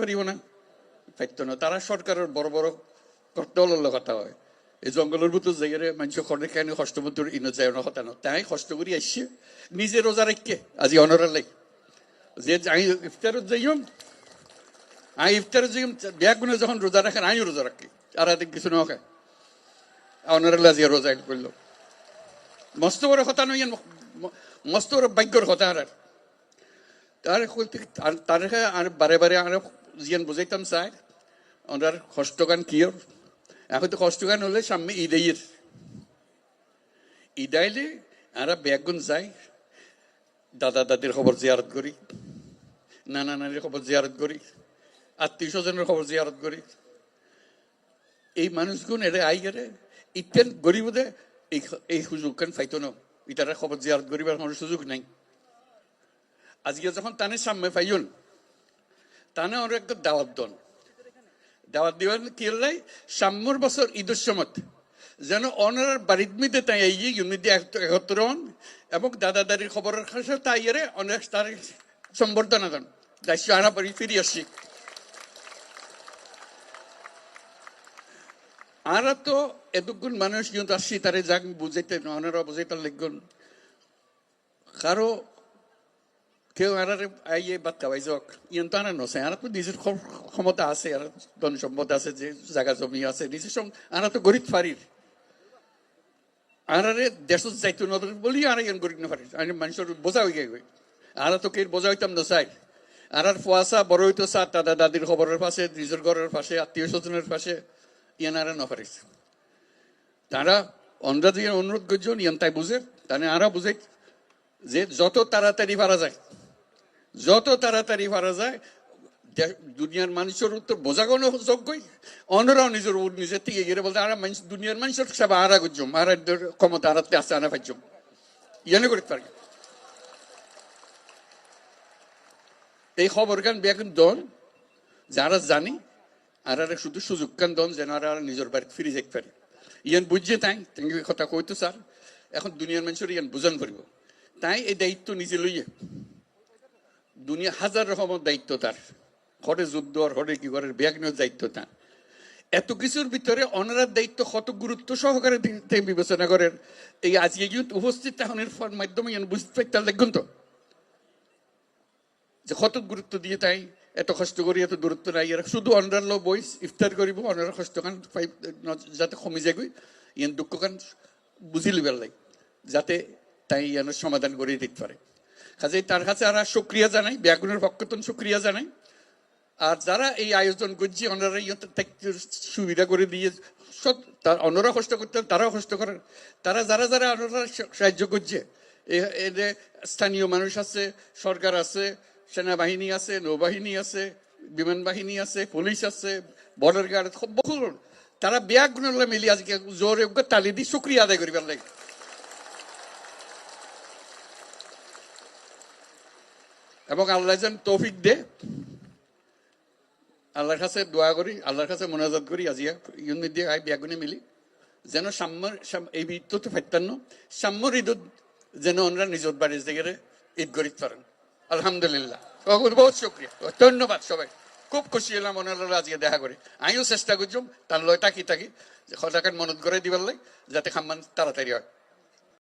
পারিব না। পাইতো না। তারা সরকারের বড় বড় দলের কথা হয় এই জঙ্গলের ভিতর জায়গায় মানুষ খড়ে খাই কষ্ট মতো ইনো যায় না কথা না। তাই কষ্ট করি আসছে নিজে রোজা রেখে আজি অনরের লাই যে আমি ইফতারত যাইম আমি ইফতারত যাইম ব্যাগুনে যখন রোজা রাখেন আমিও রোজা রাখি আর এদিন কিছু না খায় অনরের আজি রোজা করল মস্ত বড় কথা নই মস্ত বড় ভাগ্যর কথা আর তার তার বারে বারে আর জিয়ান বুঝাইতাম চাই ওনার কষ্টগান কিয়র এখন তো কষ্টগান হলে সামনে ঈদের ঈদাইলে আমরা ব্যাগুন যাই দাদা দাদির খবর জিয়ারত করি নানা নানির খবর জিয়ারত করি আত্মীয় স্বজনের খবর জিয়ারত করি এই মানুষগুন এরে আই গেলে ইতেন গরিবদে এই এই কান ফাইতো না ইতারা খবর জিয়ারত করিবার কোনো সুযোগ নাই আজকে যখন তানে সামনে পাইন তানে ওর একটা দাওয়াত দন দাওয়াত দিবেন কি হলাই সাম্যর বছর ঈদের সময় যেন অনার বাড়ির মিতে তাই এই ইউনিটি একত্র হন এবং দাদা দাদির খবরের কাছে তাই এরে অনেক তার সম্বর্ধনা দেন। দায়িত্ব আনা পরি ফিরে আসছি। আর তো এতক্ষণ মানুষ কিন্তু আসছি, তারে যাক বুঝাইতে ওনারা বুঝাইতে লিখুন কারও বাদ খাওয়াই যাক ইয়ন তো আনা নছে আর তো নিজের ক্ষমতা আছে আর ধন সম্পদ আছে যে জায়গা জমি আছে নিজের সঙ্গে আর তো গরিব ফারির আর আরে দেশ যাইতো নদর বলি আর ইয়ন গরিব না ফারির আমি মানুষের বোঝা হয়ে গেছে আর তো কে বোঝা হইতাম না চাই আর আর ফুয়াশা বড় হইতো চা দাদা দাদির খবরের পাশে নিজের ঘরের পাশে আত্মীয় স্বজনের পাশে ইয়ান আর না পারিস তারা অনুরোধ করছেন ইয়ান তাই বুঝে তাহলে আরা বুঝে যে যত তাড়াতাড়ি পারা যায় যত তাড়াতাড়ি পারা যায় দুনিয়ার মানুষের উত্তর বোঝাগোনো যোগ্যই। অন্যরাও নিজের নিজের থেকে গিয়ে বলতে, আর মানুষ দুনিয়ার মানুষের সব আরা করছম আর ক্ষমতা আরাতে আসতে আনা পাইছম ইয়ানে করতে পারি। এই খবর গান বেগুন দন যারা জানি, আর আর শুধু সুযোগ কান দন যেন আর আর নিজের বাড়িতে ফিরে যেতে পারে। ইয়ান বুঝছে তাই তুমি কথা কইতো স্যার। এখন দুনিয়ার মানুষের ইয়ান বুঝান পারিব তাই এই দায়িত্ব নিজে লইয়ে দুনিয়া হাজার রকমের দায়িত্ব তার। হরে যুদ্ধ, আর হরে কি করে ব্যাগনের দায়িত্ব তার। এত কিছুর ভিতরে অনারার দায়িত্ব কত গুরুত্ব সহকারে বিবেচনা করেন। এই আজকে কিন্তু উপস্থিত তাহনের মাধ্যমে বুঝতে পারতাম দেখুন তো। যে কত গুরুত্ব দিয়ে তাই এত কষ্ট করি, এত দূরত্ব নাই। এরা শুধু অনার লো বইস, ইফতার করিব অনার কষ্ট কান যাতে কমে যায় ইয়ান দুঃখ কান বুঝি লিবার লাই যাতে তাই ইয়ানোর সমাধান করে দিতে পারে। কাজে তার কাছে আর সক্রিয়া জানাই ব্যাগুনের পক্ষতন সক্রিয়া জানাই। আর যারা এই আয়োজন করছে, ওনারা সুবিধা করে দিয়ে তার অন্যরা কষ্ট করতেন তারাও কষ্ট করেন তারা যারা যারা অন্যরা সাহায্য করছে এদের স্থানীয় মানুষ আছে, সরকার আছে, সেনাবাহিনী আছে, নৌবাহিনী আছে, বিমান বাহিনী আছে, পুলিশ আছে, বর্ডার গার্ড বহু তারা ব্যাগ মিলি আজকে জোরে তালি দিয়ে শুক্রিয়া আদায় করিবার লাগে। এবং আল্লাহ যেন তৌফিক দে। আল্লাহর কাছে দোয়া করি, আল্লাহর কাছে মোনাজাত করি, আজিয়া ইউনিট দিয়ে আই ব্যাগুনে মিলি। যেন সাম্যর এই ঈদ তো ফাইতান্ন সাম্যর ঈদ যেন ওনারা নিজের বাড়ির জায়গায় ঈদ করিতে পারেন আলহামদুলিল্লাহ। বহুত শুক্রিয়া। ধন্যবাদ সবাই। খুব খুশি হলাম ওনারা আজকে দেখা করে। আমিও চেষ্টা করছুম তার লয় তাকি তাকি, যে সদাকার মনত করে দিবার লাগে যাতে খাম্মান তাড়াতাড়ি হয়।